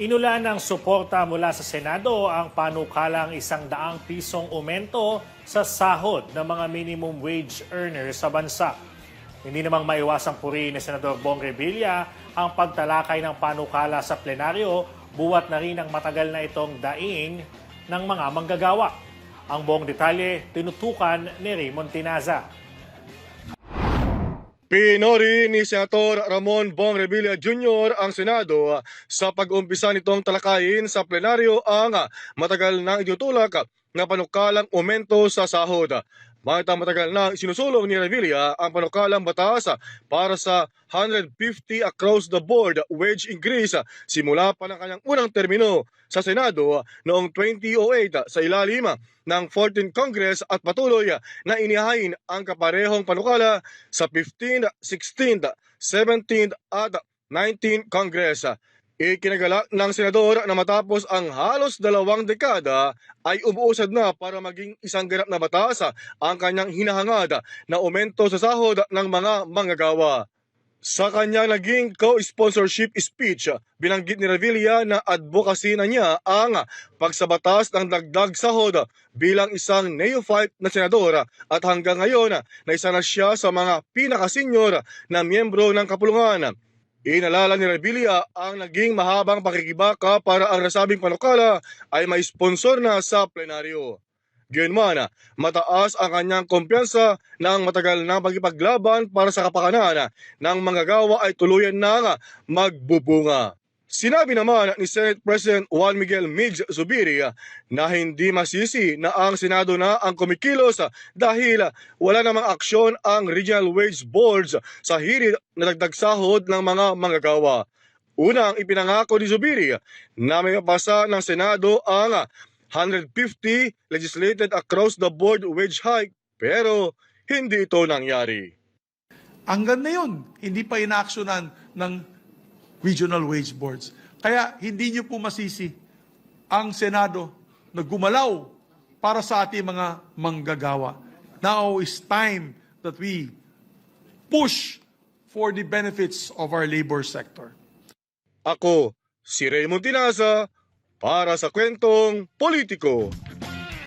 Inulan ng suporta mula sa Senado ang panukalang isang daang pisong aumento sa sahod ng mga minimum wage earners sa bansa. Hindi namang maiwasang purihin ni Senador Bong Revilla ang pagtalakay ng panukala sa plenaryo buwat na rin ang matagal na itong daing ng mga manggagawa. Ang buong detalye tinutukan ni Raymond Tinaza. Pinori ni Senator Ramon Bong Revilla Jr. ang Senado ah, sa pag-umpisa nitong talakayin sa plenaryo ang ah, matagal nang itutulak ah, na panukalang aumento sa sahod. Mahit matagal nang sinusulong ni Revilla ang panukalang batas para sa 150 across the board wage increase simula pa ng kanyang unang termino sa Senado noong 2008 ah, sa ilalim ng 14th Congress at patuloy na inihain ang kaparehong panukala sa 15th, 16th, 17th at 19th Congress. Ikinagala ng senador na matapos ang halos dalawang dekada ay umuusad na para maging isang ganap na batas ang kanyang hinahangad na aumento sa sahod ng mga manggagawa. Sa kanyang naging co-sponsorship speech, binanggit ni Revilla na advocacy na niya ang pagsabatas ng dagdag sahod bilang isang neophyte na senador at hanggang ngayon na isa na siya sa mga pinakasenyor na miyembro ng kapulungan. Inalala ni Revilla ang naging mahabang pakikibaka para ang nasabing panukala ay may sponsor na sa plenaryo. Gayunman, mataas ang kanyang kumpiyansa na ang matagal na pagipaglaban para sa kapakanan ng manggagawa ay tuluyan na magbubunga. Sinabi naman ni Senate President Juan Miguel Migs Zubiri na hindi masisi na ang Senado na ang kumikilos dahil wala namang aksyon ang regional wage boards sa hirit na dagdag sahod ng mga manggagawa. Unang ipinangako ni Zubiri na may mapasa ng Senado ang 150 legislated across the board wage hike pero hindi ito nangyari. Hanggang na yun, hindi pa inaaksyonan ng regional wage boards. Kaya hindi nyo po masisi ang Senado na gumalaw para sa ating mga manggagawa. Now is time that we push for the benefits of our labor sector. Ako, si Raymond Tinaza, para sa kwentong politiko.